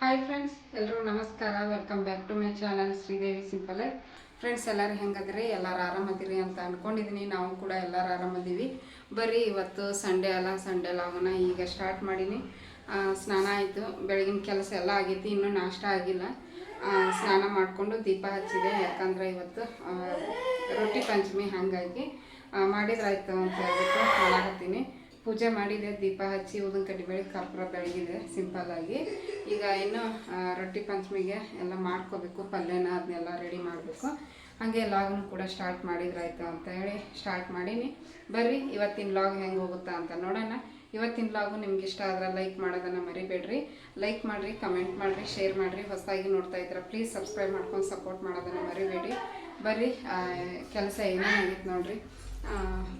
Hi friends ಎಲ್ಲರೂ ನಮಸ್ಕಾರ. Welcome back to my channel Sridevi simple friends ಎಲ್ಲರೂ ಹೆಂಗದ್ರಿ? ಎಲ್ಲರೂ ಆರಾಮದಿರಿ ಅಂತ ಅಂದ್ಕೊಂಡಿದ್ದೀನಿ ನಾವು ಕೂಡ ಎಲ್ಲರೂ ಆರಾಮದೀವಿ. ಬರ್ರಿ ಇವತ್ತು ಸಂಡೇ ಅಲ್ಲ ಸಂಡೇ ಲಾಗನ ಈಗ ಸ್ಟಾರ್ಟ್ ಮಾಡೀನಿ. ಸ್ನಾನ ಆಯಿತು. ಬೆಳಗಿನ ಕೆಲಸ ಎಲ್ಲ ಆಗೈತಿ. ಇನ್ನೂ ನಾಷ್ಟ ಆಗಿಲ್ಲ. ಸ್ನಾನ ಮಾಡಿಕೊಂಡು ದೀಪ ಹಚ್ಚಿದೆ. ಯಾಕಂದ್ರೆ ಇವತ್ತು ರೊಟ್ಟಿ ಪಂಚಮಿ ಹಾಗಾಗಿ. ಮಾಡಿದ್ರಾಯ್ತು ಅಂತ ಹೇಳ್ಬಿಟ್ಟು ಮಾಡಾಕತ್ತೀನಿ ಪೂಜೆ ಮಾಡಿದೆ, ದೀಪ ಹಚ್ಚಿ ಉದಿನ ಕಡ್ಡಿ ಬೆಳಗ್ಗೆ ಕರ್ಪೂರ ಬೆಳಗಿದೆ ಆಗಿ. ಈಗ ಇನ್ನು ರೊಟ್ಟಿ ಪಂಚಮಿಗೆ ಎಲ್ಲ ಮಾಡ್ಕೋಬೇಕು, ಪಲ್ಯನ ಅದನ್ನೆಲ್ಲ ರೆಡಿ ಮಾಡಬೇಕು. ಹಾಗೆ ಲಾಗ್ನು ಕೂಡ ಸ್ಟಾರ್ಟ್ ಮಾಡಿದ್ರಾಯ್ತು ಅಂತ ಹೇಳಿ ಸ್ಟಾರ್ಟ್ ಮಾಡೀನಿ. ಬರ್ರಿ, ಇವತ್ತಿನ ಲಾಗ್ ಹೆಂಗೆ ಹೋಗುತ್ತಾ ಅಂತ ನೋಡೋಣ. ಇವತ್ತಿನ ಲಾಗು ನಿಮ್ಗೆ ಇಷ್ಟ ಆದ್ರೆ ಲೈಕ್ ಮಾಡೋದನ್ನು ಮರಿಬೇಡ್ರಿ. ಲೈಕ್ ಮಾಡಿರಿ, ಕಮೆಂಟ್ ಮಾಡಿರಿ, ಶೇರ್ ಮಾಡಿರಿ. ಹೊಸದಾಗಿ ನೋಡ್ತಾ ಇದ್ರೆ ಪ್ಲೀಸ್ ಸಬ್ಸ್ಕ್ರೈಬ್ ಮಾಡ್ಕೊಂಡು ಸಪೋರ್ಟ್ ಮಾಡೋದನ್ನು ಮರಿಬೇಡಿ. ಬರ್ರಿ ಕೆಲಸ ಏನೇನಾಗಿತ್ತು ನೋಡ್ರಿ.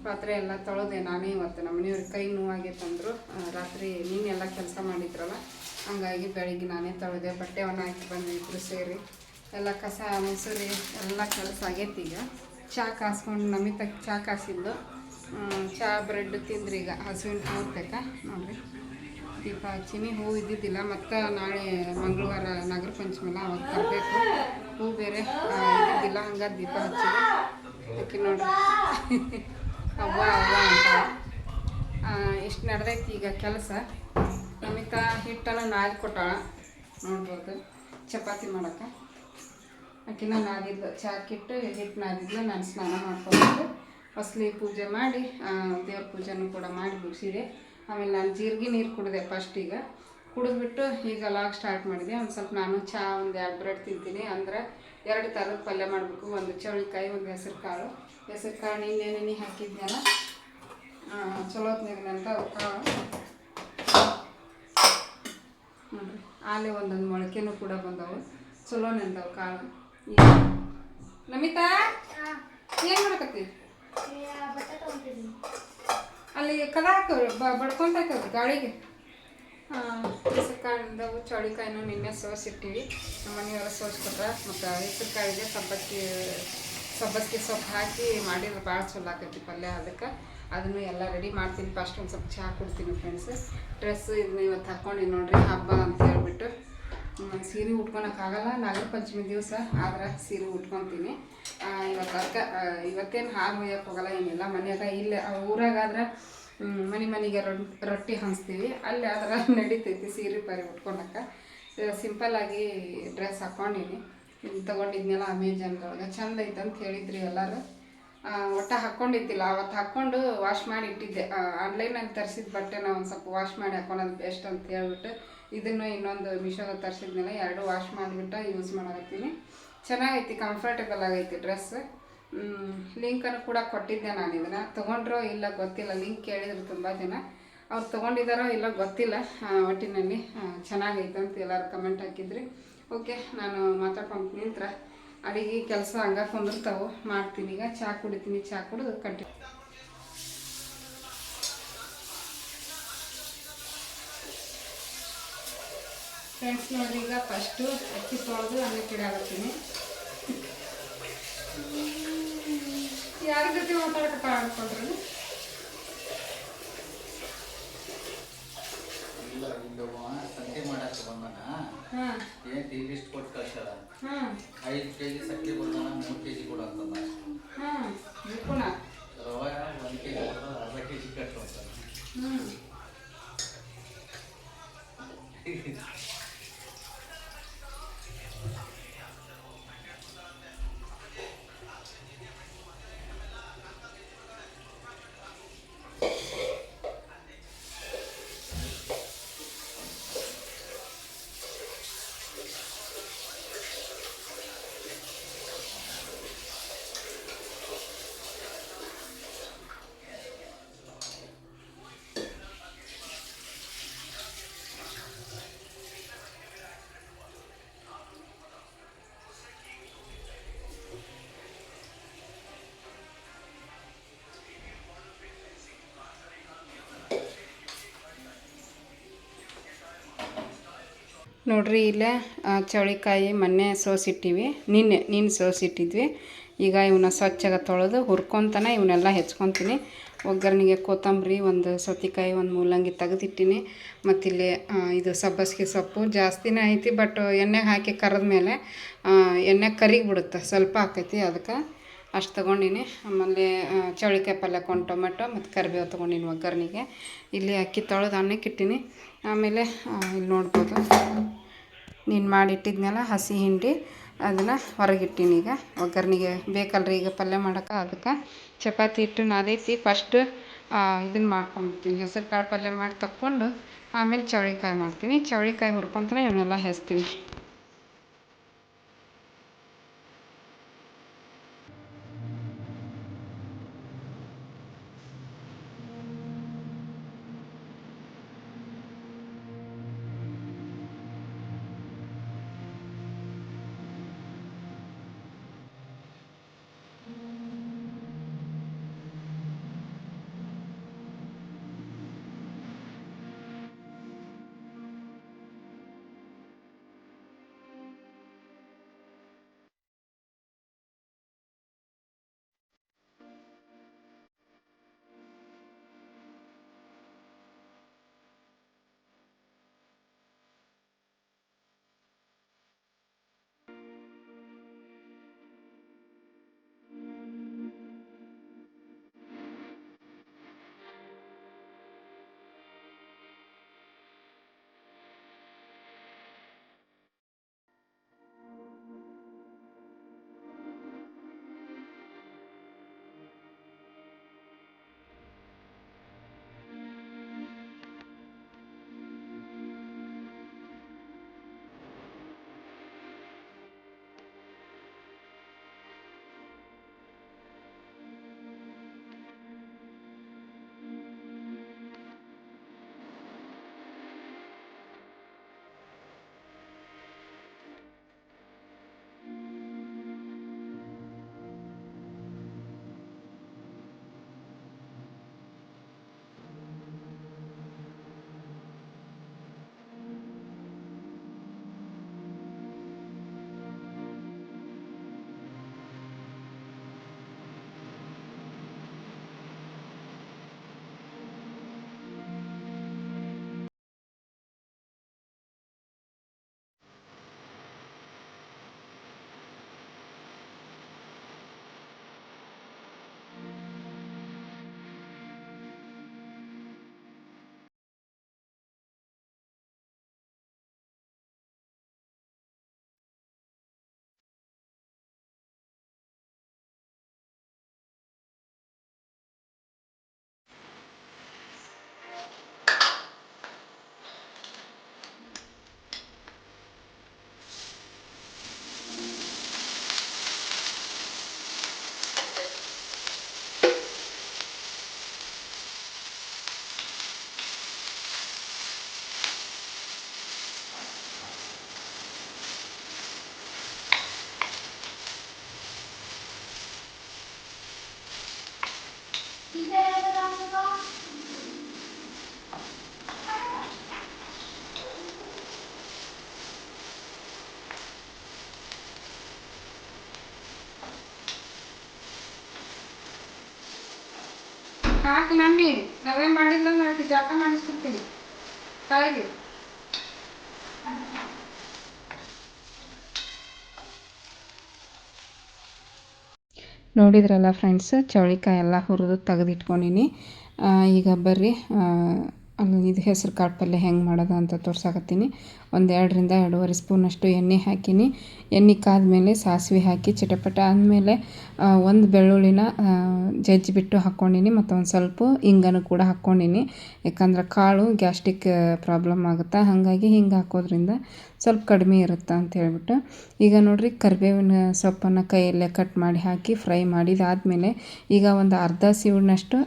ಪಾತ್ರೆ ಎಲ್ಲ ತೊಳೆದೆ ನಾನೇ ಇವತ್ತು ನಮ್ಮ ಮನೆಯವ್ರಿಗೆ ಕೈ ನೋವಾಗೈತಂದರು ರಾತ್ರಿ ನೀನೆಲ್ಲ ಕೆಲಸ ಮಾಡಿದ್ರಲ್ಲ, ಹಂಗಾಗಿ ಬೆಳಿಗ್ಗೆ ನಾನೇ ತೊಳೆದೆ ಬಟ್ಟೆ ಒಣ ಹಾಕಿ ಬಂದು ಇಬ್ಬರು ಸೇರಿ. ಎಲ್ಲ ಕಸ, ಮೊಸರಿ ಎಲ್ಲ ಕೆಲಸ ಆಗೈತಿ ಈಗ. ಚಹಾ ಕಾಸ್ಕೊಂಡು ನಮಿತ ಚಹಾ ಕಾಸಿದ್ದು. ಚಹಾ ಬ್ರೆಡ್ ತಿಂದ್ರಿ ಈಗ, ಹಸುವಿನ ಹೋಗ್ಬೇಕ ನೋಡ್ರಿ. ದೀಪ ಹಚ್ಚಿನಿ, ಹೂ ಇದ್ದಿದ್ದಿಲ್ಲ, ಮತ್ತು ನಾಳೆ ಮಂಗಳವಾರ ನಗರ ಪಂಚಮಿಲ್ಲ ಅವಾಗ ತರಬೇಕು. ಹೂ ಬೇರೆ ಇದ್ದಿದ್ದಿಲ್ಲ, ಹಂಗಾಗಿ ದೀಪ ಹಚ್ಚಿದೆ. ಆಕೆ ನೋಡಿ ಅವ್ವ ಅವ್ವ ಅಂತ. ಎಷ್ಟು ನಡೆದೈತಿ ಈಗ ಕೆಲಸ. ನಮಿತ ಹಿಟ್ಟನ್ನು ನಾದಿ ಕೊಟ್ಟಾಳ. ನೋಡ್ಬೋದು. ಚಪಾತಿ ಮಾಡೋಕೆ ಆಕಿನ ನಾದಿದ್ಲು. ಚಾಕಿಟ್ಟು ಹಿಟ್ಟು ನಾದಿದ್ಲು. ನಾನು ಸ್ನಾನ ಮಾಡ್ಕೊಂಡು ಫಸ್ಲಿ ಪೂಜೆ ಮಾಡಿ ದೇವ್ರ ಪೂಜೆನೂ ಕೂಡ ಮಾಡಿ ಮುಗಿಸಿದೆ. ಆಮೇಲೆ ನಾನು ಜೀರಿಗೆ ನೀರು ಕುಡಿದೆ ಫಸ್ಟ್ ಈಗ. ಕುಡಿದ್ಬಿಟ್ಟು ಈಗ ಲಾಗ್ ಸ್ಟಾರ್ಟ್ ಮಾಡಿದೆ. ಒಂದು ಸ್ವಲ್ಪ ನಾನು ಚಹಾ ಒಂದು ಎರಡು ಬ್ರೆಡ್ ತಿಂತೀನಿ. ಅಂದ್ರೆ ಎರಡು ಥರದ ಪಲ್ಯ ಮಾಡಬೇಕು ಒಂದು ಚೌಳಿಕಾಯಿ ಒಂದು ಹೆಸರು ಕಾಳು ಹೆಸರು ಕಾಳು ನಿನ್ನೆ ನೆನೆ ಹಾಕಿದ್ನಲ್ಲ ಚಲೋ ಹೊತ್ತಿನಂತ ಕಾಳು ನೋಡಿರಿ ಆಲೆ ಒಂದೊಂದು ಮೊಳಕೆನೂ ಕೂಡ ಬಂದವು. ಚಲೋ ನೆಂದವು ಕಾಳು ಈಗ ನಮಿತಾ ಏನು ಮಾಡಕತ್ತಿ? ಅಲ್ಲಿ ಕದ ಹಾಕ ಬಡ್ಕೊಂತ ಹಾಕವ್ರಿ ಗಾಳಿಗೆ? ಕಾಳಿಂದವು ಚೌಳಿಕಾಯಿನೂ ನಿನ್ನೆ ಸೋಸಿಟ್ಟಿವಿ. ನಮ್ಮ ಮನೆಯವರು ಸೋಸ್ಕೊಟ್ರ, ಮತ್ತು ಹೆಸರು ಕಾಳಿಗೆ ಸಬ್ಬಕ್ಕಿ ಸಬ್ಬಕ್ಕಿ ಸೊಪ್ಪು ಹಾಕಿ ಮಾಡಿದ್ರೆ ಭಾಳ ಚಲೋ ಆಕೈತಿ ಪಲ್ಯ ಅದಕ್ಕೆ. ಅದನ್ನು ಎಲ್ಲ ರೆಡಿ ಮಾಡ್ತೀನಿ. ಫಸ್ಟ್ ಒಂದು ಸ್ವಲ್ಪ ಚಹಾ ಕೊಡ್ತೀನಿ ಫ್ರೆಂಡ್ಸ್ ಡ್ರೆಸ್ ಇದನ್ನ ಇವತ್ತು ಹಾಕ್ಕೊಂಡು ನೋಡಿರಿ, ಹಬ್ಬ ಅಂತ ಹೇಳ್ಬಿಟ್ಟು. ಸೀರೆ ಉಟ್ಕೊಳಕ್ಕಾಗಲ್ಲ ನಾಗರ ಪಂಚಮಿ ದಿವಸ, ಆದ್ರೆ ಸೀರೆ ಉಟ್ಕೊತೀನಿ. ಇವತ್ತು ಅದಕ್ಕೆ ಇವತ್ತೇನು ಹಾಲು ಒಯ್ಯಕ್ಕೆ ಹೋಗಲ್ಲ, ಏನಿಲ್ಲ. ಮನೆಯಾಗ ಇಲ್ಲೇ ಊರಾಗಾದ್ರೆ ಮನೆ ಮನೆಗೆ ರೊಟ್- ರೊಟ್ಟಿ ಹಂಚ್ತೀವಿ. ಅಲ್ಲಿ ಅದರ ನಡೀತೈತಿ ಸೀರೆ ಪರಿ ಸಿಂಪಲ್ ಸಿಂಪಲ್ಲಾಗಿ ಡ್ರೆಸ್ ಹಾಕ್ಕೊಂಡಿನಿ ತೊಗೊಂಡಿದ್ನೆಲ್ಲ ಅಮೆಜಾನ್ದೊಳಗೆ ಚಂದ ಐತೆ ಅಂತ ಹೇಳಿದ್ರಿ ಎಲ್ಲರೂ. ಒಟ್ಟ ಹಾಕ್ಕೊಂಡಿದ್ದಿಲ್ಲ ಅವತ್ತು ಹಾಕ್ಕೊಂಡು ವಾಶ್ ಮಾಡಿ ಇಟ್ಟಿದ್ದೆ. ಆನ್ಲೈನಲ್ಲಿ ತರಿಸಿದ ಬಟ್ಟೆ ನಾವು ಒಂದು ಸ್ವಲ್ಪ ವಾಶ್ ಮಾಡಿ ಹಾಕ್ಕೊಳೋದು ಬೆಸ್ಟ್ ಅಂತ ಹೇಳ್ಬಿಟ್ಟು ಇದನ್ನು ಇನ್ನೊಂದು ಮಿಶೋದ ತರಿಸಿದ್ಮೇಲೆ ಎರಡು ವಾಶ್ ಮಾಡಿಬಿಟ್ಟು ಯೂಸ್ ಮಾಡಕತ್ತೀನಿ. ಚೆನ್ನಾಗೈತಿ ಕಂಫರ್ಟೇಬಲ್ ಆಗೈತಿ ಡ್ರೆಸ್ ಲಿಂಕನ್ನು ಕೂಡ ಕೊಟ್ಟಿದ್ದೆ ನಾನು ಇದನ್ನು. ತೊಗೊಂಡ್ರೋ ಇಲ್ಲ ಗೊತ್ತಿಲ್ಲ ಲಿಂಕ್ ಕೇಳಿದ್ರು ತುಂಬ ಜನ. ಅವ್ರು ತೊಗೊಂಡಿದ್ದಾರೋ ಇಲ್ಲ ಗೊತ್ತಿಲ್ಲ ಒಟ್ಟಿನಲ್ಲಿ ಚೆನ್ನಾಗೈತೆ ಅಂತ ಎಲ್ಲರೂ ಕಮೆಂಟ್ ಹಾಕಿದ್ರಿ. ಓಕೆ ನಾನು ಮಾತಾಡ್ಕೊಂಡು ನಿಂತ್ರ. ಅಡಿಗೆ ಕೆಲಸ ಹಂಗ ಕುಂದಿರ್ತಾವೆ, ಮಾಡ್ತೀನಿ. ಈಗ ಚಹಾ ಕುಡಿತೀನಿ ಚಹಾ ಕುಡಿದು ಕಂಟಿ ಫ್ರೆಂಡ್ಸ್ ನೋಡ್ರಿ, ಈಗ ಫಸ್ಟು ಅಕ್ಕಿ ತೊಳೆದು ಅನ್ನಕ್ಕೆ ಇಡಾಕತ್ತೀನಿ ಯಾರ ಜೊತೆ ಮಾತಾಡಕಪ್ಪ ಅನ್ಕೊಂಡ್ರಿ ಇಲ್ಲ ಇಲ್ಲವ ಸಂತೆ ಮಾಡಕ್ಕೆ ಬಂದನ? ಹಾಂ. ಏನ್ ಟಿ ಇಷ್ಟು ಕೊಟ್ಟು ಕಳ್ಸಲ್ಲ ಐದು ಕೆ ಜಿ ಸಕ್ಕರೆ ಕೊಡ್ತಾನ ಮೂರು ಕೆ ಜಿ ಕೊಡು ಅಂತಂದ. ಹಾಂ ಬಿಟ್ಕೊಣ ರವೆ ಒಂದು ಕೆ ಜಿ ಕೊಡ್ತಾನ ಅರ್ಧ ಕೆ ಜಿ ಕಟ್ಟು ಅಂತಾನ ನೋಡ್ರಿ ಇಲ್ಲೇ ಚೌಳಿಕಾಯಿ ಮೊನ್ನೆ ಸೋಸಿಟ್ಟಿವಿ. ನಿನ್ನೆ, ನೀನು ಸೋಸಿಟ್ಟಿದ್ವಿ. ಈಗ ಇವನ್ನ ಸ್ವಚ್ಛಗೆ ತೊಳೆದು ಹುರ್ಕೊತಾನೆ ಇವನ್ನೆಲ್ಲ ಹೆಚ್ಕೊತೀನಿ. ಒಗ್ಗರಣೆಗೆ ಕೊತ್ತಂಬರಿ, ಒಂದು ಸೌತೆಕಾಯಿ, ಒಂದು ಮೂಲಂಗಿ ತೆಗೆದಿಟ್ಟಿನಿ. ಮತ್ತಿಲ್ಲಿ ಇದು ಸಬ್ಬಸ್ಗೆ ಸೊಪ್ಪು. ಜಾಸ್ತಿನೇ ಐತಿ, ಬಟ್ ಎಣ್ಣೆಗೆ ಹಾಕಿ ಕರೆದ ಮೇಲೆ ಎಣ್ಣೆ ಕರಿಗಿಬಿಡುತ್ತೆ. ಸ್ವಲ್ಪ ಆಕೈತಿ ಅದಕ್ಕೆ ಅಷ್ಟು ತೊಗೊಂಡಿನಿ. ಆಮೇಲೆ ಚೌಳಿಕಾಯಿ ಪಲ್ಯ ಕೊಂಡು ಟೊಮೆಟೊ ಮತ್ತು ಕರಿಬೇವು ತೊಗೊಂಡಿನಿ ಒಗ್ಗರಣೆಗೆ. ಇಲ್ಲಿ ಅಕ್ಕಿ ತೊಳೆದು ಅನ್ನಕ್ಕೆ ಇಟ್ಟಿನಿ. ಆಮೇಲೆ ಇಲ್ಲಿ ನೋಡ್ಬೋದು. ನೀನು ಮಾಡಿಟ್ಟಿದ್ನಲ್ಲ ಹಸಿ ಹಿಂಡಿ, ಅದನ್ನು ಹೊರಗಿಟ್ಟೀನಿ ಈಗ. ಒಗ್ಗರಣೆಗೆ ಬೇಕಲ್ರಿ ಈಗ ಪಲ್ಯ ಮಾಡೋಕೆ ಅದಕ್ಕೆ ಚಪಾತಿ ಹಿಟ್ಟು ನಾದೈತಿ. ಫಸ್ಟ್ ಇದನ್ನು ಮಾಡ್ಕೊಂಬಿಡ್ತೀನಿ ಹೆಸರು ಕಾಳು ಪಲ್ಯ ಮಾಡಿ ತಕ್ಕೊಂಡು, ಆಮೇಲೆ ಚೌಳಿಕಾಯಿ ಮಾಡ್ತೀನಿ. ಚೌಳಿಕಾಯಿ ಹುರ್ಕೊಂತನ ಇವನ್ನೆಲ್ಲ ಹೆಚ್ತೀನಿ ಹಾಕಿ ನಮ್ಮಿ ರವೆ ಮಾಡಿಲ್ಲ ನಾಲ್ಕು ಜಾಪ ಮಾಡಿಸ್ಕೊಡ್ತೀನಿ ಕಾಯಿಗೆ ನೋಡಿದ್ರಲ್ಲ ಫ್ರೆಂಡ್ಸ್ ಚೌಳಿಕಾಯಿ ಎಲ್ಲ ಹುರಿದು ತೆಗೆದಿಟ್ಕೊಂಡಿನಿ. ಈಗ ಬರ್ರಿ ಇದು ಹೆಸರು ಕಾಳು ಪಲ್ಯ ಹೆಂಗೆ ಮಾಡೋದು ಅಂತ ತೋರ್ಸಾಕತ್ತೀನಿ. ಒಂದು ಎರಡರಿಂದ ಎರಡೂವರೆ ಸ್ಪೂನಷ್ಟು ಎಣ್ಣೆ ಹಾಕೀನಿ. ಎಣ್ಣೆ ಕಾದ್ಮೇಲೆ ಸಾಸಿವೆ ಹಾಕಿ ಚಿಟಪಟ ಆದಮೇಲೆ ಒಂದು ಬೆಳ್ಳುಳ್ಳಿನ ಜಜ್ಜಿ ಜಜ್ಜಿಬಿಟ್ಟು ಹಾಕ್ಕೊಂಡಿನಿ ಮತ್ತು ಒಂದು ಸ್ವಲ್ಪ ಹಿಂಗನ್ನು ಕೂಡ ಹಾಕ್ಕೊಂಡಿನಿ ಯಾಕಂದ್ರೆ ಕಾಳು ಗ್ಯಾಸ್ಟ್ರಿಕ್ ಪ್ರಾಬ್ಲಮ್ ಆಗುತ್ತೆ, ಹಾಗಾಗಿ ಹಿಂಗೆ ಹಾಕೋದ್ರಿಂದ ಸ್ವಲ್ಪ ಕಡಿಮೆ ಇರುತ್ತೆ ಅಂತ ಹೇಳ್ಬಿಟ್ಟು. ಈಗ ನೋಡಿರಿ ಕರಿಬೇವಿನ ಸೊಪ್ಪನ್ನು ಕೈಯಲ್ಲೇ ಕಟ್ ಮಾಡಿ ಹಾಕಿ ಫ್ರೈ ಮಾಡಿದಾದಮೇಲೆ ಈಗ ಒಂದು ಅರ್ಧ ಸೀವನಷ್ಟು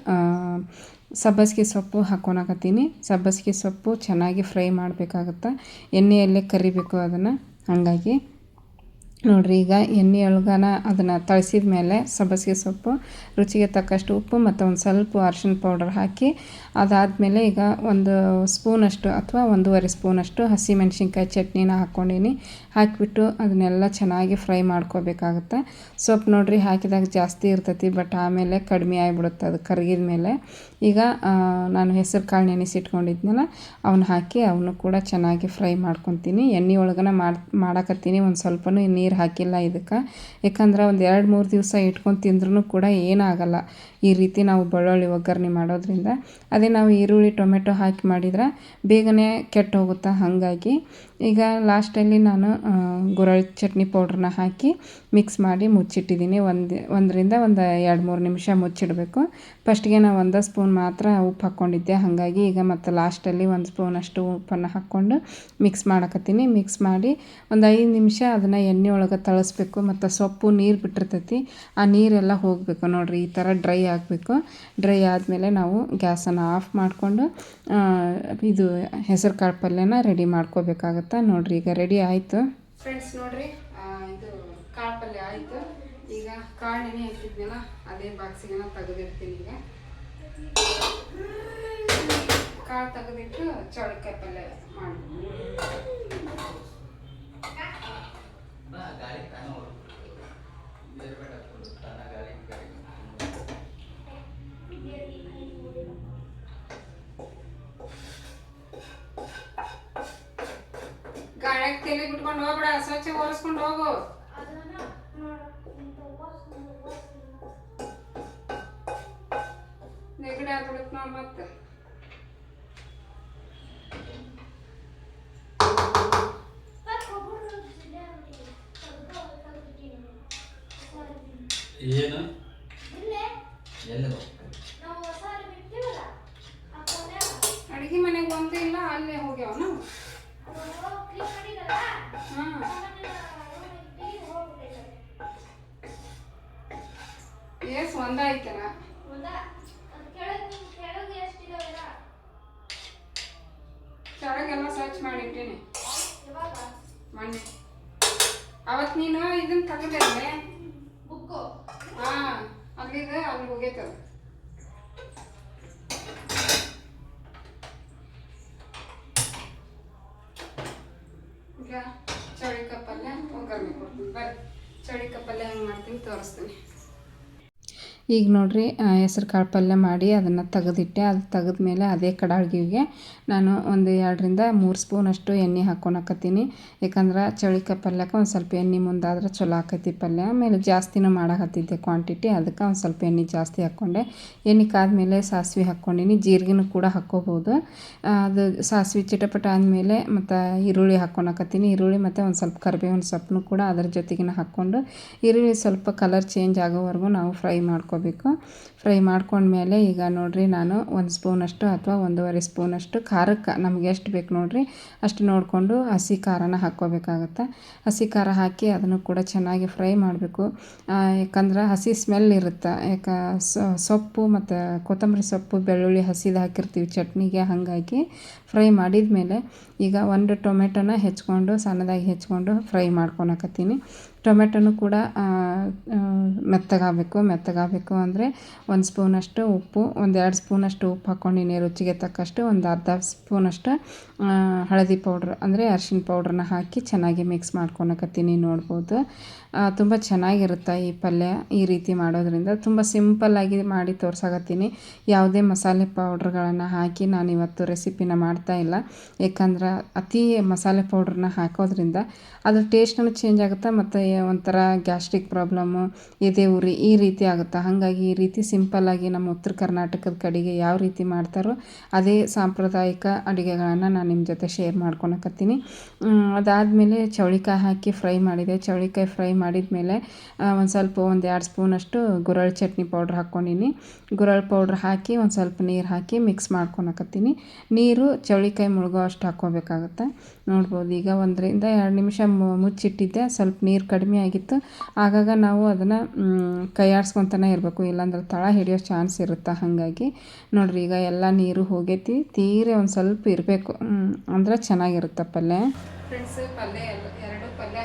ಸಬ್ಬಸಿಗೆ ಸೊಪ್ಪು ಹಾಕ್ಕೊಳಕತ್ತೀನಿ ಸಬ್ಬಸಿಗೆ ಸೊಪ್ಪು ಚೆನ್ನಾಗಿ ಫ್ರೈ ಮಾಡಬೇಕಾಗತ್ತೆ. ಎಣ್ಣೆಯಲ್ಲೇ ಕರಿಬೇಕು ಅದನ್ನು. ಹಾಗಾಗಿ ನೋಡಿರಿ ಈಗ ಎಣ್ಣೆ ಅದನ್ನು ತಳಿಸಿದ ಮೇಲೆ ಸಬ್ಬಸಿಗೆ ಸೊಪ್ಪು, ರುಚಿಗೆ ತಕ್ಕಷ್ಟು ಉಪ್ಪು ಮತ್ತು ಒಂದು ಸ್ವಲ್ಪ ಅರಿಶಿನ ಪೌಡರ್ ಹಾಕಿ ಅದಾದಮೇಲೆ ಈಗ ಒಂದು ಸ್ಪೂನಷ್ಟು ಅಥವಾ ಒಂದೂವರೆ ಸ್ಪೂನಷ್ಟು ಹಸಿಮೆಣ್ಸಿನ್ಕಾಯಿ ಚಟ್ನಿನ ಹಾಕ್ಕೊಂಡೀನಿ ಹಾಕಿಬಿಟ್ಟು ಅದನ್ನೆಲ್ಲ ಚೆನ್ನಾಗಿ ಫ್ರೈ ಮಾಡ್ಕೋಬೇಕಾಗುತ್ತೆ. ಸೊಪ್ಪು ನೋಡ್ರಿ ಹಾಕಿದಾಗ ಜಾಸ್ತಿ ಇರ್ತೈತಿ, ಬಟ್ ಆಮೇಲೆ ಕಡಿಮೆ ಆಗಿಬಿಡುತ್ತೆ ಅದು ಕರಗಿದ ಮೇಲೆ. ಈಗ ನಾನು ಹೆಸರು ಕಾಳು ನೆನೆಸಿಟ್ಕೊಂಡಿದ್ನಲ್ಲ ಅವನ್ನ ಹಾಕಿ ಅವನು ಕೂಡ ಚೆನ್ನಾಗಿ ಫ್ರೈ ಮಾಡ್ಕೊತೀನಿ. ಎಣ್ಣೆ ಒಳಗನ ಮಾಡಿ, ಮಾಡಾಕತ್ತೀನಿ, ಒಂದು ಸ್ವಲ್ಪನೂ ನೀರು ಹಾಕಿಲ್ಲ ಇದಕ್ಕೆ. ಯಾಕಂದ್ರೆ ಒಂದು ಎರಡು ಮೂರು ದಿವಸ ಇಟ್ಕೊಂಡು ತಿಂದ್ರೂ ಕೂಡ ಏನಾಗಲ್ಲ. ಈ ರೀತಿ ನಾವು ಬೆಳ್ಳುಳ್ಳಿ ಒಗ್ಗರಣೆ ಮಾಡೋದ್ರಿಂದ. ಅದೇ ನಾವು ಈರುಳ್ಳಿ, ಟೊಮೆಟೊ ಹಾಕಿ ಮಾಡಿದ್ರೆ ಬೇಗನೆ ಕೆಟ್ಟು ಹೋಗುತ್ತೆ ಹಾಗಾಗಿ. ಈಗ ಲಾಸ್ಟಲ್ಲಿ ನಾನು ಗುರಳ್ ಚಟ್ನಿ ಪೌಡ್ರನ್ನ ಹಾಕಿ ಮಿಕ್ಸ್ ಮಾಡಿ ಮುಚ್ಚಿಟ್ಟಿದ್ದೀನಿ. ಒಂದು, ಒಂದರಿಂದ ಒಂದು ಎರಡು ಮೂರು ನಿಮಿಷ ಮುಚ್ಚಿಡಬೇಕು. ಫಸ್ಟ್ಗೆ ನಾವು ಒಂದು ಸ್ಪೂನ್ ಮಾತ್ರ ಉಪ್ಪು ಹಾಕ್ಕೊಂಡಿದ್ದೆ ಹಾಗಾಗಿ ಈಗ ಮತ್ತು ಲಾಸ್ಟಲ್ಲಿ ಒಂದು ಸ್ಪೂನಷ್ಟು ಉಪ್ಪನ್ನು ಹಾಕ್ಕೊಂಡು ಮಿಕ್ಸ್ ಮಾಡಕತ್ತೀನಿ. ಮಿಕ್ಸ್ ಮಾಡಿ ಒಂದು ಐದು ನಿಮಿಷ ಅದನ್ನು ಎಣ್ಣೆ ಒಳಗೆ ತಳಿಸ್ಬೇಕು. ಮತ್ತು ಸೊಪ್ಪು ನೀರು ಬಿಟ್ಟಿರ್ತೈತಿ, ಆ ನೀರೆಲ್ಲ ಹೋಗಬೇಕು ನೋಡಿರಿ, ಈ ಥರ ಡ್ರೈ ಆಗಬೇಕು. ಡ್ರೈ ಆದಮೇಲೆ ನಾವು ಗ್ಯಾಸನ್ನು ಆಫ್ ಮಾಡಿಕೊಂಡು ಇದು ಹೆಸರು ಕಾಳು ಪಲ್ಯನ ರೆಡಿ ಮಾಡ್ಕೋಬೇಕಾಗತ್ತೆ. ನೋಡಿರಿ ಈಗ ರೆಡಿ ಆಯಿತು? ಫ್ರೆಂಡ್ಸ್ ನೋಡ್ರಿ ಇದು ಕಾಳು ಪಲ್ಯ ಆಯಿತು. ಈಗ ಕಾಳು ನೆನೆ ಹಾಕಿದ್ನಲ್ಲ ಅದೇ ಬಾಕ್ಸಿಗೆಲ್ಲ ತೆಗೆದಿರ್ತೀನಿ ಈಗ. ಕಾಳು ತೆಗೆದಿಟ್ಟು ಚೌಳಿಕಾಯಿ ಪಲ್ಯ ಮಾಡ್ತೀನಿ. ಗಾಳಿ ಗಾಳಿ ಗಾಳ್ಯಾಗ ತಲೆ ಬಿಟ್ಕೊಂಡು ಹೋಗ್ಬೇಡ ಸ್ವಚ್ಛ ಒರೆಸ್ಕೊಂಡು ಹೋಗು. ನೆಗಡಿ ಆಗ್ಬಿಡುತ್ತೆ ನೋಡಿ ಮತ್ತೆ. ಹಾಂ ಎಸ್ ಒಂದಾಯ್ತನ ಈಗ ನೋಡಿರಿ ಹೆಸರು ಕಾಳು ಪಲ್ಯ ಮಾಡಿ ಅದನ್ನು ತೆಗೆದಿಟ್ಟೆ. ಅದು ತೆಗೆದ್ಮೇಲೆ ಅದೇ ಕಡಾಳ್ಗಿಗೆ ನಾನು ಒಂದು ಎರಡರಿಂದ ಮೂರು ಸ್ಪೂನಷ್ಟು ಎಣ್ಣೆ ಹಾಕ್ಕೊಳಕತ್ತೀನಿ ಯಾಕಂದ್ರೆ ಚೌಳಿಕಾಯಿ ಪಲ್ಯಕ್ಕೆ ಒಂದು ಸ್ವಲ್ಪ ಎಣ್ಣೆ ಮುಂದಾದ್ರೆ ಚಲೋ ಆಕೈತಿ ಪಲ್ಯ. ಆಮೇಲೆ ಜಾಸ್ತಿನೂ ಮಾಡಾಕತ್ತಿದ್ದೆ ಕ್ವಾಂಟಿಟಿ ಅದಕ್ಕೆ ಒಂದು ಸ್ವಲ್ಪ ಎಣ್ಣೆ ಜಾಸ್ತಿ ಹಾಕ್ಕೊಂಡೆ. ಎಣ್ಣೆ ಕಾದ್ಮೇಲೆ ಸಾಸಿವೆ ಹಾಕ್ಕೊಂಡಿನಿ. ಜೀರಿಗೆನೂ ಕೂಡ ಹಾಕ್ಕೋಬೋದು. ಅದು ಸಾಸಿವೆ ಚಿಟಪಟ ಆದಮೇಲೆ ಮತ್ತು ಈರುಳ್ಳಿ ಹಾಕ್ಕೊಳಕತ್ತೀನಿ ಈರುಳ್ಳಿ ಮತ್ತು ಒಂದು ಸ್ವಲ್ಪ ಕರಿಬೇವಿನ ಸೊಪ್ಪನ್ನು ಕೂಡ ಅದ್ರ ಜೊತೆಗಿನ ಹಾಕ್ಕೊಂಡು ಈರುಳ್ಳಿ ಸ್ವಲ್ಪ ಕಲರ್ ಚೇಂಜ್ ಆಗೋವರೆಗೂ ನಾವು ಫ್ರೈ ಮಾಡ್ಕೋಬೇಕು. ಫ್ರೈ ಮಾಡ್ಕೊಂಡ್ಮೇಲೆ ಈಗ ನೋಡಿರಿ ನಾನು ಒಂದು ಸ್ಪೂನಷ್ಟು ಅಥವಾ ಒಂದೂವರೆ ಸ್ಪೂನಷ್ಟು ಖಾರಕ್ಕೆ ನಮ್ಗೆ ಎಷ್ಟು ಬೇಕು ನೋಡಿರಿ ಅಷ್ಟು ನೋಡಿಕೊಂಡು ಹಸಿ ಖಾರನ ಹಾಕ್ಕೋಬೇಕಾಗತ್ತೆ. ಹಸಿ ಖಾರ ಹಾಕಿ ಅದನ್ನು ಕೂಡ ಚೆನ್ನಾಗಿ ಫ್ರೈ ಮಾಡಬೇಕು. ಯಾಕಂದ್ರೆ ಹಸಿ ಸ್ಮೆಲ್ ಇರುತ್ತೆ. ಯಾಕ ಸೊಪ್ಪು ಮತ್ತು ಕೊತ್ತಂಬರಿ ಸೊಪ್ಪು, ಬೆಳ್ಳುಳ್ಳಿ ಹಸಿದು ಹಾಕಿರ್ತೀವಿ ಚಟ್ನಿಗೆ ಹಾಗಾಗಿ ಫ್ರೈ ಮಾಡಿದ ಮೇಲೆ ಈಗ ಒಂದು ಟೊಮೆಟೊನ ಹೆಚ್ಕೊಂಡು ಸಣ್ಣದಾಗಿ ಹೆಚ್ಕೊಂಡು ಫ್ರೈ ಮಾಡ್ಕೊಳಕತ್ತೀನಿ. ಟೊಮೆಟೊನು ಕೂಡ ಮೆತ್ತಗಾಗಬೇಕು. ಮೆತ್ತಗಾಗಬೇಕು ಅಂದರೆ ಒಂದು ಸ್ಪೂನಷ್ಟು ಉಪ್ಪು, ಒಂದು ಎರಡು ಸ್ಪೂನಷ್ಟು ಉಪ್ಪು ಹಾಕ್ಕೊಂಡಿನಿ ರುಚಿಗೆ ತಕ್ಕಷ್ಟು ಒಂದು ಅರ್ಧ ಸ್ಪೂನಷ್ಟು ಹಳದಿ ಪೌಡ್ರ್ ಅಂದರೆ ಅರ್ಶಿನ ಪೌಡ್ರನ್ನ ಹಾಕಿ ಚೆನ್ನಾಗಿ ಮಿಕ್ಸ್ ಮಾಡ್ಕೊಳಕತ್ತೀನಿ ನೋಡ್ಬೋದು. ತುಂಬ ಚೆನ್ನಾಗಿರುತ್ತೆ ಈ ಪಲ್ಯ ಈ ರೀತಿ ಮಾಡೋದ್ರಿಂದ. ತುಂಬ ಸಿಂಪಲ್ಲಾಗಿ ಮಾಡಿ ತೋರ್ಸಾಕತ್ತೀನಿ. ಯಾವುದೇ ಮಸಾಲೆ ಪೌಡ್ರ್ಗಳನ್ನು ಹಾಕಿ ನಾನು ಇವತ್ತು ರೆಸಿಪಿನ ಮಾಡ್ತಾ ಇಲ್ಲ. ಯಾಕಂದ್ರೆ ಅತಿ ಮಸಾಲೆ ಪೌಡ್ರನ್ನ ಹಾಕೋದ್ರಿಂದ ಅದ್ರ ಟೇಸ್ಟನ್ನು ಚೇಂಜ್ ಆಗುತ್ತೆ ಮತ್ತು ಒಂಥರ ಗ್ಯಾಸ್ಟ್ರಿಕ್ ಪ್ರಾಬ್ಲಮ್ಮು ಎದೆ ಉರಿ ಈ ರೀತಿ ಆಗುತ್ತೆ. ಹಾಗಾಗಿ ಈ ರೀತಿ ಸಿಂಪಲ್ಲಾಗಿ ನಮ್ಮ ಉತ್ತರ ಕರ್ನಾಟಕದ ಕಡೆಗೆ ಯಾವ ರೀತಿ ಮಾಡ್ತಾರೋ ಅದೇ ಸಾಂಪ್ರದಾಯಿಕ ಅಡುಗೆಗಳನ್ನು ನಾನು ನಿಮ್ಮ ಜೊತೆ ಶೇರ್ ಮಾಡ್ಕೊಳಕತ್ತೀನಿ. ಅದಾದಮೇಲೆ ಚೌಳಿಕಾಯಿ ಹಾಕಿ ಫ್ರೈ ಮಾಡಿದೆ. ಚೌಳಿಕಾಯಿ ಫ್ರೈ ಮಾಡಿದ ಮೇಲೆ ಒಂದು ಸ್ವಲ್ಪ ಒಂದು ಎರಡು ಸ್ಪೂನಷ್ಟು ಗುರಳ್ ಚಟ್ನಿ ಪೌಡ್ರ್ ಹಾಕ್ಕೊಂಡಿನಿ. ಗುರಳ್ ಪೌಡ್ರ್ ಹಾಕಿ ಒಂದು ಸ್ವಲ್ಪ ನೀರು ಹಾಕಿ ಮಿಕ್ಸ್ ಮಾಡ್ಕೊಳಕತ್ತೀನಿ. ನೀರು ಚೌಳಿಕಾಯಿ ಮುಳುಗೋ ಅಷ್ಟು ಹಾಕ್ಕೋಬೇಕಾಗತ್ತೆ. ನೋಡ್ಬೋದು, ಈಗ ಒಂದರಿಂದ ಎರಡು ನಿಮಿಷ ಮುಚ್ಚಿಟ್ಟಿದ್ದೆ, ಸ್ವಲ್ಪ ನೀರು ಕಡಿಮೆ ಆಗಿತ್ತು. ಆಗಾಗ ನಾವು ಅದನ್ನು ಕೈ ಆಡ್ಸ್ಕೊತಾನೆ ಇರಬೇಕು. ಇಲ್ಲಾಂದ್ರೆ ತಳ ಹಿಡಿಯೋ ಚಾನ್ಸ್ ಇರುತ್ತೆ ಹಾಗಾಗಿ. ನೋಡ್ರಿ, ಈಗ ಎಲ್ಲ ನೀರು ಹೋಗೈತಿ. ತೀರೆ ಒಂದು ಸ್ವಲ್ಪ ಇರಬೇಕು. ಅಂದ್ರೆ ಚೆನ್ನಾಗಿರುತ್ತೆ ಪಲ್ಯ? ಫ್ರೆಂಡ್ಸ್ ಪಲ್ಯ ಎರಡು ಪಲ್ಯ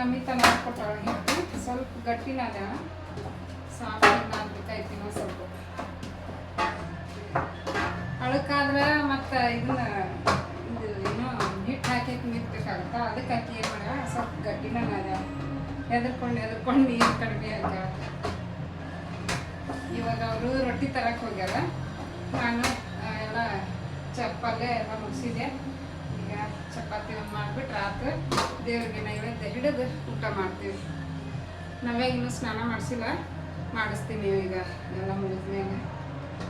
ನಮಿತ ಮಾಡ್ಕೊಟ್ಟಾಳ ಹಿಟ್ಟು. ಸ್ವಲ್ಪ ಗಟ್ಟಿನ ಅದ. ಸಾಂಬಾರು ನಾದ್ಬೇಕಾಯ್ತು ಸ್ವಲ್ಪ. ಅಳಕಾದ್ರೆ ಮತ್ತು ಇದನ್ನ ಇದು ಏನೋ ಹಿಟ್ಟು ಹಾಕಿ ಮಿರ್ಬೇಕಾಗತ್ತ ಅದಕ್ಕೆ ಹಾಕಿ ಏನು ಮಾಡ ಸ್ವಲ್ಪ ಗಟ್ಟಿನ ಅದ. ಎದ್ರಕೊಂಡು ಎದ್ರಕೊಂಡು ನೀರು ಕಡಿಮೆ ಆಗ ಇವಾಗ ಅವರು ರೊಟ್ಟಿ ತರಕ್ಕೆ ಹೋಗ್ಯಾರ. ನಾನು ಎಲ್ಲ ಚಪ್ಪಲ್ಲೇ ಎಲ್ಲ ಮುಗಿಸಿದೆ ಚಪಾತಿ ಒಂದು ಮಾಡಿಬಿಟ್ರೆ ಆತು. ದೇವ್ರಿಗೆ ನೈವೇದ್ಯ ಹಿಡಿದು ಊಟ ಮಾಡ್ತೀವಿ. ನಾವೇ ಇನ್ನೂ ಸ್ನಾನ ಮಾಡಿಸಿಲ್ಲ. ಮಾಡಿಸ್ತೀನಿ ಈಗ ಎಲ್ಲ ಮುಗಿದ್ಮೇಲೆ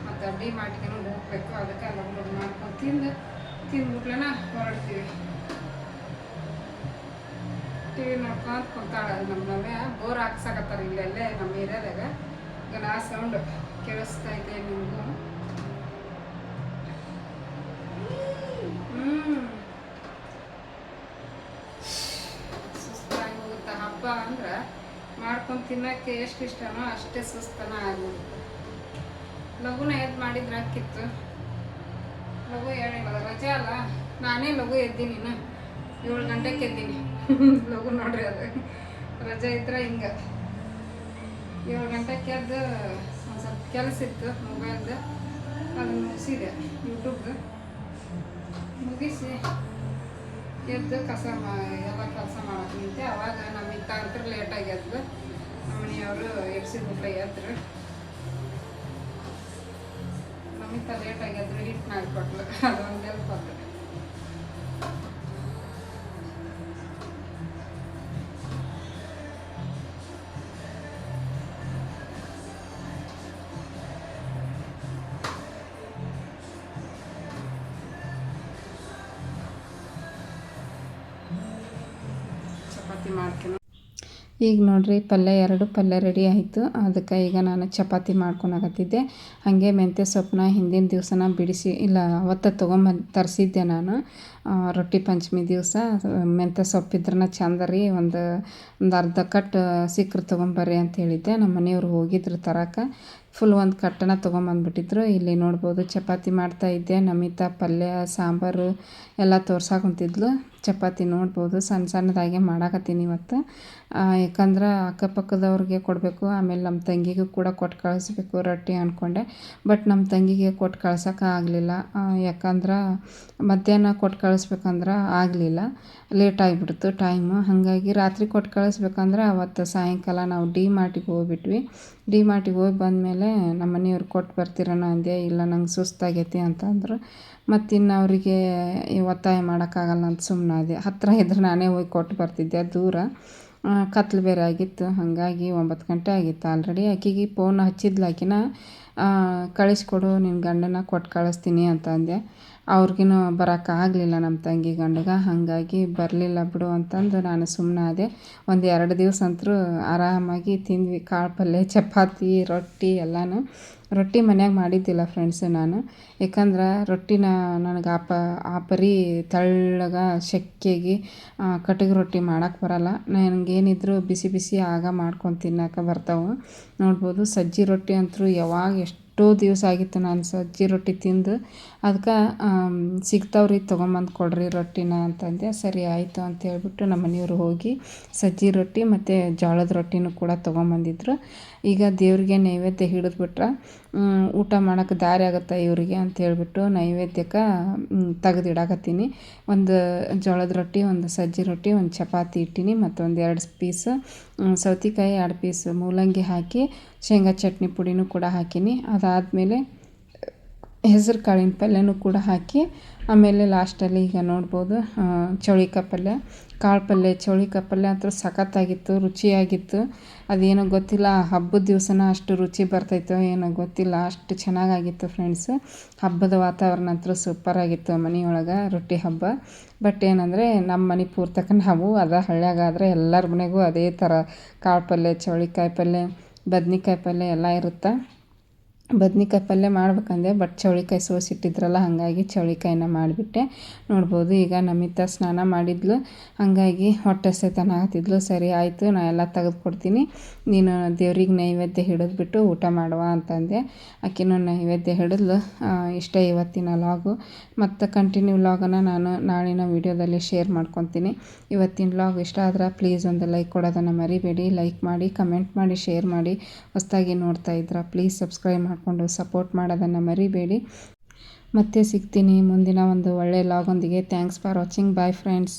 ಮತ್ತು ಅಡ್ಡಿ ಮಾಡಿಗೆನೂ ಹೋಗ್ಬೇಕು. ಅದಕ್ಕೆ ಎಲ್ಲ ಹುಡುಗ ಮಾಡ್ಕೊಂಡು ತಿಂದು ತಿಂದ್ಬಿಟ್ಲನ ಹೊರಡ್ತೀವಿ. ಟಿ ವಿ ನೋಡ್ಕೊಂತ ಕೂತಾಳ ನಮ್ಮ ನಾವೇ ಬೋರ್ ಹಾಕ್ಸಕತ್ತಾರ ಇಲ್ಲೆಲ್ಲೇ ನಮ್ಮ ಏರಿಯಾದಾಗ. ಈಗ ನಾ ಸೌಂಡ್ ಕೇಳಿಸ್ತಾ ಇದೆ ನಿಮಗೂ. ಹ್ಮ್ ಸುಸ್ತಾಗಿ ಹೋಗುತ್ತೆ ಹಬ್ಬ ಅಂದ್ರೆ ಮಾಡ್ಕೊಂಡು ತಿನ್ನಕ್ಕೆ ಎಷ್ಟು ಇಷ್ಟನೋ ಅಷ್ಟೇ ಸುಸ್ತನ ಆಗೋದು. ಲಘುನ ಎದ್ದು ಮಾಡಿದ್ರೆ ಹಾಕಿತ್ತು ಲಘು ಹೇಳಿಲ್ಲ ರಜೆ ಅಲ್ಲ, ನಾನೇ ಲಘು ಎದ್ದೀನಿ ಏಳು ಗಂಟೆಗೆ ಎದ್ದೀನಿ. ಲಘು ನೋಡ್ರಿ ಅದು. ರಜೆ ಇದ್ರೆ ಹಿಂಗೆ. ಏಳು ಗಂಟೆಗೆ ಎದ್ದು ಒಂದು ಸ್ವಲ್ಪ ಕೆಲಸ ಇತ್ತು ಮೊಬೈಲ್ದು ಅದನ್ನು ಮುಗಿಸಿದೆ ಯೂಟ್ಯೂಬ್ದು ಮುಗಿಸಿ ಎದ್ದು ಕಸ ಮಾ ಎಲ್ಲ ಕೆಲಸ ಮಾಡಕ್ಕೆ ನಿಂತೆ ಅವಾಗ ನಮಗೆ ಇತ್ತ ಲೇಟಾಗಿ ಎದ್ದು ಮನೆಯವರು ಎಬ್ಸಿದ್ಬಿಟ್ರೆ ಎದ್ರು. ನಮ್ಮಿತ್ತ ಲೇಟಾಗಿ ಎದ್ರು ಹಿಟ್ಟು ಮಾಡಿಕೊಟ್ಲು ಅದೊಂದು ಹೆಲ್ಪ್ ಆತು. ಈಗ ನೋಡ್ರಿ ಪಲ್ಯ, ಎರಡು ಪಲ್ಯ ರೆಡಿ ಆಯಿತು. ಅದಕ್ಕೆ ಈಗ ನಾನು ಚಪಾತಿ ಮಾಡ್ಕೊಳಕತ್ತಿದ್ದೆ ಹಾಗೆ ಮೆಂತ್ಯ ಸೊಪ್ಪನ್ನ ಹಿಂದಿನ ದಿವಸನ ಬಿಡಿಸಿ, ಇಲ್ಲ ಅವತ್ತು ತೊಗೊಂಬಂದು ತರಿಸಿದ್ದೆ ನಾನು. ರೊಟ್ಟಿ ಪಂಚಮಿ ದಿವಸ, ಮೆಂತ್ಯ ಸೊಪ್ಪಿದ್ರನ ಚಂದ ರೀ, ಒಂದು ಒಂದು ಅರ್ಧ ಕಟ್ ಸಿಕ್ಕರು ತೊಗೊಂಬರ್ರಿ ಅಂತ ಹೇಳಿದ್ದೆ. ನಮ್ಮ ಮನೆಯವ್ರು ಹೋಗಿದ್ರು ತರಕ. ಫುಲ್ ಒಂದು ಕಟ್ಟನ ತೊಗೊಂಬಂದ್ಬಿಟ್ಟಿದ್ರು. ಇಲ್ಲಿ ನೋಡ್ಬೋದು ಚಪಾತಿ ಮಾಡ್ತಾ ಇದ್ದೆ. ನಮಿತಾ ಪಲ್ಯ, ಸಾಂಬಾರು ಎಲ್ಲ ತೋರ್ಸಾಕ ಕುಂತಿದ್ಲು. ಚಪಾತಿ ನೋಡ್ಬೋದು ಸಣ್ಣ ಸಣ್ಣದಾಗೆ ಮಾಡಾಕತ್ತೀನಿ ಇವತ್ತು. ಯಾಕಂದ್ರೆ ಅಕ್ಕಪಕ್ಕದವ್ರಿಗೆ ಕೊಡಬೇಕು, ಆಮೇಲೆ ನಮ್ಮ ತಂಗಿಗೂ ಕೂಡ ಕೊಟ್ಟು ಕಳಿಸ್ಬೇಕು ರೊಟ್ಟಿ ಅಂದ್ಕೊಂಡೆ ಬಟ್ ನಮ್ಮ ತಂಗಿಗೆ ಕೊಟ್ಟು ಕಳ್ಸೋಕೆ ಆಗಲಿಲ್ಲ. ಯಾಕಂದ್ರೆ ಮಧ್ಯಾಹ್ನ ಕೊಟ್ಟು ಕಳಿಸ್ಬೇಕಂದ್ರೆ ಆಗಲಿಲ್ಲ. ಲೇಟ್ ಆಗಿಬಿಡ್ತು ಟೈಮು. ಹಾಗಾಗಿ ರಾತ್ರಿ ಕೊಟ್ಟು ಕಳಿಸ್ಬೇಕಂದ್ರೆ ಅವತ್ತು ಸಾಯಂಕಾಲ ನಾವು ಡಿ ಮಾರ್ಟಿಗೆ ಹೋಗ್ಬಿಟ್ವಿ. ಡಿ ಮಾರ್ಟಿಗೆ ಹೋಗಿ ಬಂದಮೇಲೆ ನಮ್ಮ ಮನೆಯವ್ರು ಕೊಟ್ಟು ಬರ್ತೀರನೋ ಅಂದೆ ಇಲ್ಲ ನಂಗೆ ಸುಸ್ತಾಗೈತಿ ಅಂತಂದ್ರು. ಮತ್ತಿನ್ನು ಅವರಿಗೆ ಒತ್ತಾಯ ಮಾಡೋಕ್ಕಾಗಲ್ಲ ಅಂತ ಸುಮ್ಮನಾದೆ ಹತ್ತಿರ ಇದ್ರೆ ನಾನೇ ಹೋಗಿ ಕೊಟ್ಟು ಬರ್ತಿದ್ದೆ ದೂರ. ಕತ್ಲು ಬೇರೆ ಆಗಿತ್ತು, ಹಾಗಾಗಿ ಒಂಬತ್ತು ಗಂಟೆ ಆಗಿತ್ತು ಆಲ್ರೆಡಿ ಆಕೆಗೆ ಫೋನ್ ಹಚ್ಚಿದ್ಲು ಆಕಿನ. ಕಳಿಸ್ಕೊಡು ನಿನ್ನ ಗಂಡನ ಕೊಟ್ಟು ಕಳಿಸ್ತೀನಿ ಅಂತ ಅಂದೆ. ಅವ್ರಿಗಿನ್ನೂ ಬರೋಕ್ಕಾಗಲಿಲ್ಲ ನಮ್ಮ ತಂಗಿ ಗಂಡಗ, ಹಾಗಾಗಿ ಬರಲಿಲ್ಲ ಬಿಡು ಅಂತಂದು ನಾನು ಸುಮ್ಮನಾದೆ ಒಂದು ಎರಡು ದಿವಸ ಅಂತೂ ಆರಾಮಾಗಿ ತಿಂದ್ವಿ. ಕಾಳು ಪಲ್ಯ, ಚಪಾತಿ, ರೊಟ್ಟಿ ಎಲ್ಲನೂ. ರೊಟ್ಟಿ ಮನ್ಯಾಗ ಮಾಡಿದ್ದಿಲ್ಲ ಫ್ರೆಂಡ್ಸ್ ನಾನು. ಯಾಕಂದ್ರೆ ರೊಟ್ಟಿನ ನನಗೆ ಆಪ, ಆ ಪರಿ ಶೆಕ್ಕೆಗೆ ಕಟಕ್ ರೊಟ್ಟಿ ಮಾಡೋಕ್ಕೆ ಬರಲ್ಲ. ನನಗೇನಿದ್ರು ಬಿಸಿ ಬಿಸಿ ಆಗ ಮಾಡ್ಕೊಂಡು ತಿನ್ನೋಕೆ ಬರ್ತಾವೆ. ನೋಡ್ಬೋದು ಸಜ್ಜಿ ರೊಟ್ಟಿ ಅಂತೂ ಯಾವಾಗ ಎಷ್ಟೋ ದಿವಸ ಆಗಿತ್ತು ನಾನು ಸಜ್ಜಿ ರೊಟ್ಟಿ ತಿಂದು. ಅದಕ್ಕೆ ಸಿಗ್ತಾವ್ರಿ, ತೊಗೊಂಬಂದು ಕೊಡ್ರಿ ರೊಟ್ಟಿನ ಅಂತಂದೆ. ಸರಿ ಆಯಿತು ಅಂತ ಹೇಳ್ಬಿಟ್ಟು ನಮ್ಮ ಮನೆಯವ್ರು ಹೋಗಿ ಸಜ್ಜಿ ರೊಟ್ಟಿ ಮತ್ತು ಜೋಳದ ರೊಟ್ಟಿನೂ ಕೂಡ ತೊಗೊಂಬಂದಿದ್ರು. ಈಗ ದೇವ್ರಿಗೆ ನೈವೇದ್ಯ ಹಿಡಿದ್ಬಿಟ್ರೆ ಊಟ ಮಾಡೋಕೆ ದಾರಿ ಆಗುತ್ತೆ ಇವರಿಗೆ ಅಂತ ಹೇಳಿಬಿಟ್ಟು ನೈವೇದ್ಯಕ್ಕೆ ತೆಗೆದಿಡಾಕತ್ತೀನಿ. ಒಂದು ಜೋಳದ ರೊಟ್ಟಿ, ಒಂದು ಸಜ್ಜಿ ರೊಟ್ಟಿ, ಒಂದು ಚಪಾತಿ ಇಟ್ಟೀನಿ, ಮತ್ತೊಂದು ಎರಡು ಪೀಸ್ ಸೌತೆಕಾಯಿ ಎರಡು ಪೀಸ್ ಮೂಲಂಗಿ ಹಾಕಿ, ಶೇಂಗಾ ಚಟ್ನಿ ಪುಡಿನೂ ಕೂಡ ಹಾಕೀನಿ. ಅದಾದಮೇಲೆ ಹೆಸರು ಕಾಳಿನ ಪಲ್ಯನೂ ಕೂಡ ಹಾಕಿ ಆಮೇಲೆ ಲಾಸ್ಟಲ್ಲಿ ಈಗ ನೋಡ್ಬೋದು ಚೌಳಿಕಾಯಿ ಪಲ್ಯ ಕಾಳು ಪಲ್ಯ ಚೌಳಿಕಾಯಿ ಪಲ್ಯ ಅಂತೂ ಸಖತ್ತಾಗಿತ್ತು, ರುಚಿಯಾಗಿತ್ತು. ಅದೇನೋ ಗೊತ್ತಿಲ್ಲ ಹಬ್ಬದ ದಿವಸನ ಅಷ್ಟು ರುಚಿ ಬರ್ತೈತೋ ಏನೋ ಗೊತ್ತಿಲ್ಲ, ಅಷ್ಟು ಚೆನ್ನಾಗಾಗಿತ್ತು ಫ್ರೆಂಡ್ಸ್ ಹಬ್ಬದ ವಾತಾವರಣ ಅಂತೂ ಸೂಪರಾಗಿತ್ತು ಮನೆಯೊಳಗೆ, ರೊಟ್ಟಿ ಹಬ್ಬ. ಬಟ್ ಏನಂದರೆ ನಮ್ಮ ಮನೆ ಪೂರ್ತಕ ನಾವು ಅದ ಹಳ್ಳ್ಯಾಗಾದ್ರೆ ಎಲ್ಲರ ಮನೆಗೂ ಅದೇ ಥರ ಕಾಳು ಪಲ್ಯ ಚೌಳಿಕಾಯಿ ಪಲ್ಯ, ಬದ್ನಿಕಾಯಿ ಪಲ್ಯ ಎಲ್ಲ ಇರುತ್ತೆ. ಬದ್ನಿಕಾಯಿ ಪಲ್ಯ ಮಾಡ್ಬೇಕಂದೆ ಬಟ್ ಚೌಳಿಕಾಯಿ ಸೋಸಿಟ್ಟಿದ್ರಲ್ಲ ಹಾಗಾಗಿ ಚೌಳಿಕಾಯಿನ ಮಾಡಿಬಿಟ್ಟೆ. ನೋಡ್ಬೋದು, ಈಗ ನಮಿತಾ ಸ್ನಾನ ಮಾಡಿದ್ಲು. ಹಾಗಾಗಿ ಹೊಟ್ಟೆ ಸೆತನ ಆಗ್ತಿದ್ಲು. ಸರಿ, ಆಯಿತು, ನಾ ಎಲ್ಲ ತೆಗೆದು ಕೊಡ್ತೀನಿ ನೀನು ದೇವ್ರಿಗೆ ನೈವೇದ್ಯ ಹಿಡಿದ್ಬಿಟ್ಟು ಊಟ ಮಾಡುವ ಅಂತಂದೆ. ಆಕಿನೂ ನೈವೇದ್ಯ ಹಿಡಿದ್ಲು. ಇಷ್ಟೇ ಇವತ್ತಿನ ಲಾಗು ಮತ್ತು ಕಂಟಿನ್ಯೂ ಲಾಗನ್ನು ನಾನು ನಾಳಿನ ವೀಡಿಯೋದಲ್ಲಿ ಶೇರ್ ಮಾಡ್ಕೊತೀನಿ. ಇವತ್ತಿನ ಲಾಗ್ ಇಷ್ಟ ಆದ್ರೆ ಪ್ಲೀಸ್ ಒಂದು ಲೈಕ್ ಕೊಡೋದನ್ನು ಮರಿಬೇಡಿ. ಲೈಕ್ ಮಾಡಿ ಕಮೆಂಟ್ ಮಾಡಿ ಶೇರ್ ಮಾಡಿ. ಹೊಸದಾಗಿ ನೋಡ್ತಾ ಇದ್ರೆ ಪ್ಲೀಸ್ ಸಬ್ಸ್ಕ್ರೈಬ್ ಮಾಡಿಕೊಂಡು ಸಪೋರ್ಟ್ ಮಾಡೋದನ್ನು ಮರಿಬೇಡಿ. ಮತ್ತೆ ಸಿಗ್ತೀನಿ ಮುಂದಿನ ಒಂದು ಒಳ್ಳೆಯ ಲಾಗೊಂದಿಗೆ thanks for watching bye friends